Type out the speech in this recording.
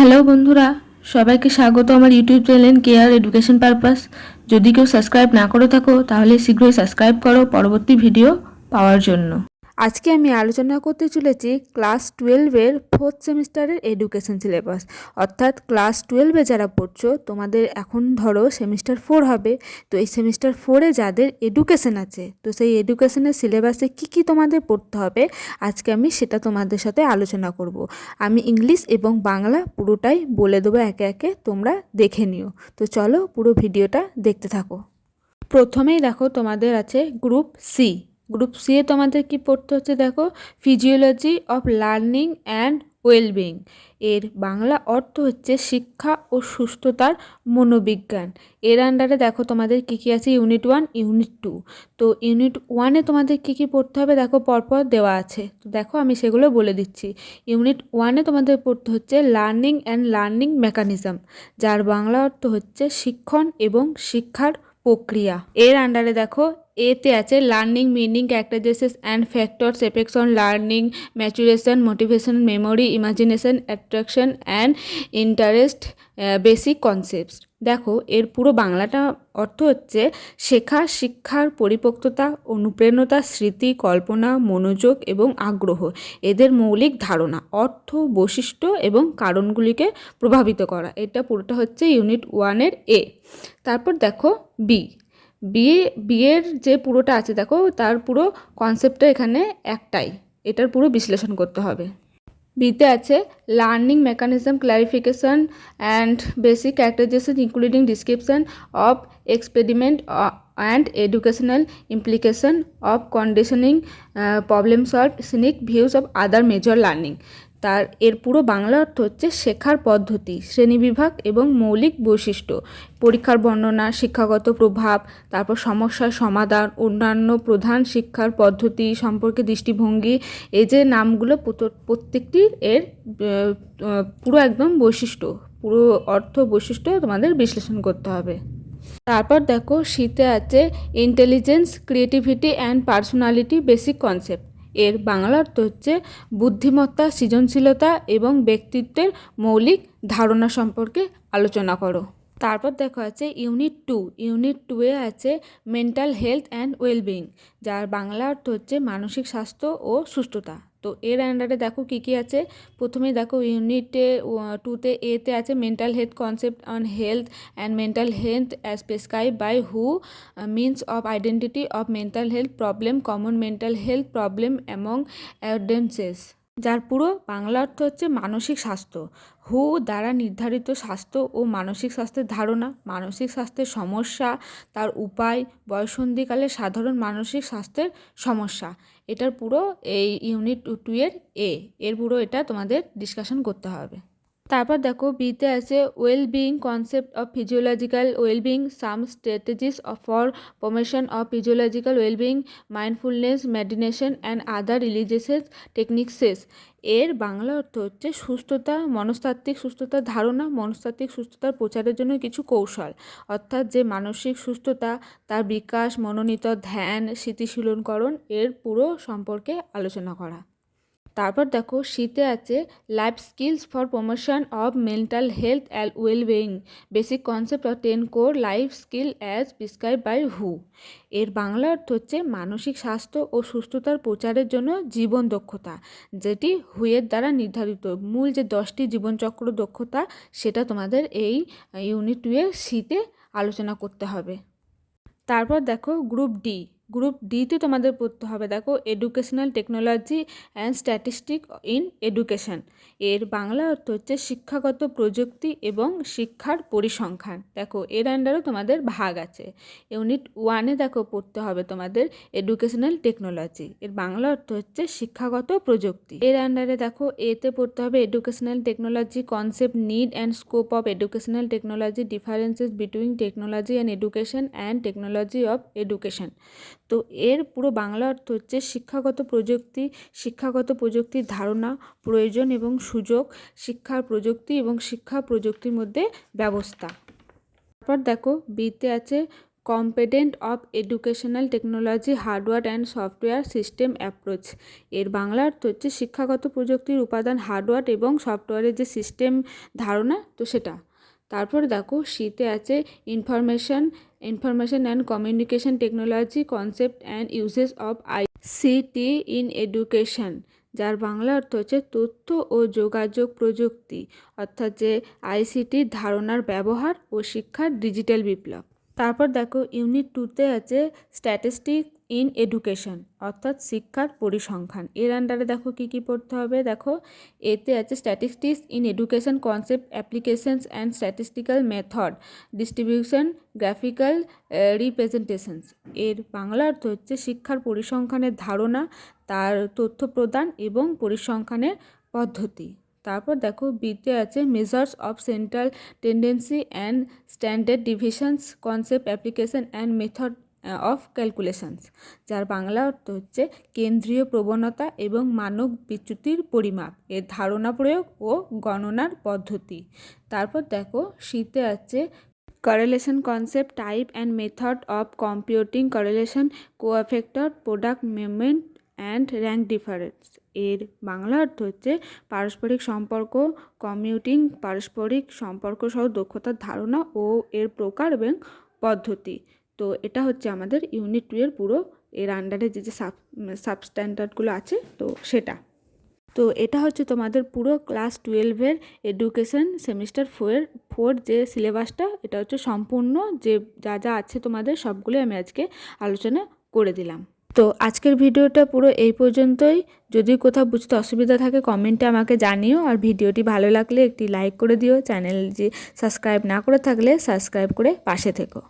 Hello বন্ধুরা, সবাইকে স্বাগত আমার YouTube channel Care Education purpose যদি কেউ সাবস্ক্রাইব না করে থাকো, তাহলে শীঘ্রই সাবস্ক্রাইব করো, পরবর্তী ভিডিও পাওয়ার জন্য। আজকে আমি আলোচনা করতে চলেছি ক্লাস টুয়েলভের ফোর্থ সেমিস্টারের এডুকেশন সিলেবাস। অর্থাৎ ক্লাস টুয়েলভে যারা পড়ছো, তোমাদের এখন ধরো সেমিস্টার ফোর হবে। তো এই সেমিস্টার ফোরে যাদের এডুকেশন আছে, তো সেই এডুকেশনের সিলেবাসে কি কি তোমাদের পড়তে হবে, আজকে আমি সেটা তোমাদের সাথে আলোচনা করব। আমি ইংলিশ এবং বাংলা পুরোটাই বলে দেবো একে একে, তোমরা দেখে নিও। তো চলো পুরো ভিডিওটা দেখতে থাকো। প্রথমেই দেখো তোমাদের আছে গ্রুপ সি। গ্রুপ সি এ তোমাদের কি পড়তে হচ্ছে দেখো? Physiology of learning and wellbeing এর বাংলা অর্থ হচ্ছে শিক্ষা ও সুস্থতার মনোবিজ্ঞান। এর আন্ডারে দেখো তোমাদের কী কী আছে? ইউনিট ওয়ান ইউনিট টু তো ইউনিট ওয়ানে তোমাদের কী কী পড়তে হবে দেখো? পরপর দেওয়া আছে। তো দেখো আমি সেগুলো বলে দিচ্ছি। ইউনিট ওয়ানে তোমাদের পড়তে হচ্ছে লার্নিং অ্যান্ড লার্নিং মেকানিজম যার বাংলা অর্থ হচ্ছে শিক্ষণ এবং শিক্ষার প্রক্রিয়া। এর আন্ডারে দেখো এতে আছে learning meaning characterises and factors effects on learning maturation motivation memory imagination attraction and interest basic concepts দেখো, এর পুরো বাংলাটা অর্থ হচ্ছে শেখা, শিক্ষার পরিপক্ততা অনুপ্রেরণতা, স্মৃতি, কল্পনা, মনোযোগ এবং আগ্রহ। এদের মৌলিক ধারণা, অর্থ, বৈশিষ্ট্য এবং কারণগুলিকে প্রভাবিত করা। এটা পুরোটা হচ্ছে ইউনিট ওয়ানের এ তারপর দেখো বি বিয়ে, বিয়ের যে পুরোটা আছে, দেখো, তার পুরো কনসেপ্টটা এখানে একটাই। এটার পুরো বিশ্লেষণ করতে হবে। বিতে আছে learning mechanism clarification and basic characterisation including description of experiment and educational implication of conditioning problem solve cynic views of other major learning তার, এর পুরো বাংলা অর্থ হচ্ছে শেখার পদ্ধতি, শ্রেণীবিভাগ এবং মৌলিক বৈশিষ্ট্য। পরীক্ষার বর্ণনা, শিক্ষাগত প্রভাব, তারপর সমস্যার সমাধান, অন্যান্য প্রধান শিক্ষার পদ্ধতি সম্পর্কে দৃষ্টিভঙ্গি, এই যে নামগুলো প্রত- প্রত্যেকটির এর পুরো একদম বৈশিষ্ট্য, পুরো অর্থ বৈশিষ্ট্য তোমাদের বিশ্লেষণ করতে হবে। তারপর দেখো, শীতে আছে intelligence creativity and personality basic concept এর বাংলা অর্থ হচ্ছে বুদ্ধিমত্তা, সৃজনশীলতা এবং ব্যক্তিত্বের মৌলিক ধারণা সম্পর্কে আলোচনা করো। তারপর দেখা আছে ইউনিট টু। ইউনিট টুয়ে আছে মেন্টাল হেলথ অ্যান্ড ওয়েলবিং, যার বাংলা অর্থ হচ্ছে মানসিক স্বাস্থ্য ও সুস্থতা। তো এর আন্ডারে দেখো কী কী আছে? প্রথমে দেখো ইউনিটে টুতে এতে আছে mental health concept on health and mental health as prescribe by who means of identity of mental health problem common mental health problem among adolescents যার পুরো বাংলা অর্থ হচ্ছে মানসিক স্বাস্থ্য। হু দ্বারা নির্ধারিত স্বাস্থ্য ও মানসিক স্বাস্থ্যের ধারণা, মানসিক স্বাস্থ্যের সমস্যা, তার উপায়, বয়সন্ধিকালে সাধারণ মানসিক স্বাস্থ্যের সমস্যা। এটার পুরো এই ইউনিট টু এর এ এর পুরো এটা তোমাদের ডিসকাশন করতে হবে। তারপর দেখো বিতে আছে wellbeing concept of physiological wellbeing some strategies for promotion of physiological wellbeing mindfulness meditation and other religious techniques এর বাংলা অর্থ হচ্ছে সুস্থতা, মনস্তাত্ত্বিক সুস্থতার ধারণা, মনস্তাত্ত্বিক সুস্থতার প্রচারের জন্য কিছু কৌশল। অর্থাৎ যে মানসিক সুস্থতা, তার বিকাশ, মনোনীত ধ্যান, স্মৃতিশীলনকরণ, এর পুরো সম্পর্কে আলোচনা করা। তারপর দেখো শীতে আছে life skills for promotion of mental health and wellbeing basic concept of ten core life skill as prescribe by হু এর বাংলা অর্থ হচ্ছে মানসিক স্বাস্থ্য ও সুস্থতার প্রচারের জন্য জীবন দক্ষতা, যেটি হুয়ের দ্বারা নির্ধারিত। মূল যে দশটি জীবনচক্র দক্ষতা, সেটা তোমাদের এই ইউনিট টু এর শীতে আলোচনা করতে হবে। তারপর দেখো গ্রুপ ডি গ্রুপ ডিতে তোমাদের পড়তে হবে। দেখো educational technology and statistic in education এর বাংলা অর্থ হচ্ছে শিক্ষাগত প্রযুক্তি এবং শিক্ষার পরিসংখ্যান। দেখো, এর আন্ডারও তোমাদের ভাগ আছে। ইউনিট ওয়ানে দেখো, পড়তে হবে তোমাদের এডুকেশনাল টেকনোলজি এর বাংলা অর্থ হচ্ছে শিক্ষাগত প্রযুক্তি। এর আন্ডারে দেখো এতে পড়তে হবে educational technology concept need and scope of educational technology differences between technology and education and technology of education তো এর পুরো বাংলা অর্থ হচ্ছে শিক্ষাগত প্রযুক্তি, শিক্ষাগত প্রযুক্তির ধারণা, প্রয়োজন এবং সুযোগ, শিক্ষার প্রযুক্তি এবং শিক্ষা প্রযুক্তির মধ্যে ব্যবস্থা। তারপর দেখো বিতে আছে competent of educational technology hardware and software system approach এর বাংলা অর্থ হচ্ছে শিক্ষাগত প্রযুক্তির উপাদান হার্ডওয়্যার এবং সফটওয়্যারের যে সিস্টেম ধারণা, তো সেটা। তারপর দেখো শীতে আছে information information and communication technology concept and uses of I C T in education যার বাংলা অর্থ হচ্ছে তথ্য ও যোগাযোগ প্রযুক্তি, অর্থাৎ যে আইসিটির ধারণার ব্যবহার ও শিক্ষার ডিজিটাল বিপ্লব। তারপর দেখো ইউনিট টুতে আছে স্ট্যাটিস্টিক ইন এডুকেশন অর্থাৎ শিক্ষার পরিসংখ্যান। এর আন্ডারে দেখো কী কী পড়তে হবে? দেখো, এতে আছে statistics in education concept applications and statistical method distribution graphical representations এর বাংলা অর্থ হচ্ছে শিক্ষার পরিসংখ্যানের ধারণা, তার তথ্য প্রদান এবং পরিসংখ্যানের পদ্ধতি। তারপর দেখো বিতে আছে measures of central tendency and standard divisions concept application and method of calculations যার বাংলা অর্থ হচ্ছে কেন্দ্রীয় প্রবণতা এবং মানব বিচ্যুতির পরিমাপ, এর ধারণা প্রয়োগ ও গণনার পদ্ধতি। তারপর দেখো শীতে আছে correlation concept type and method of computing correlation cofactor product movement and rank difference এর বাংলা অর্থ হচ্ছে পারস্পরিক সম্পর্ক কমিউটিং পারস্পরিক সম্পর্ক সহ দক্ষতার ধারণা ও এর প্রকার এবং পদ্ধতি। তো এটা হচ্ছে আমাদের ইউনিট টু এর পুরো, এর আন্ডারে যে যে সাব সাবস্ট্যান্ডার্ডগুলো আছে, তো সেটা। তো এটা হচ্ছে তোমাদের পুরো ক্লাস টুয়েলভের এডুকেশন সেমিস্টার ফোর ফোর যে সিলেবাসটা এটা হচ্ছে সম্পূর্ণ যে যা যা আছে তোমাদের সবগুলোই আমি আজকে আলোচনা করে দিলাম। তো আজকের ভিডিওটা পুরো এই পর্যন্তই। যদি কোথাও বুঝতে অসুবিধা থাকে কমেন্টে আমাকে জানিও। আর ভিডিওটি ভালো লাগলে একটি লাইক করে দিও। চ্যানেল যে সাবস্ক্রাইব না করে থাকলে সাবস্ক্রাইব করে পাশে থেকো।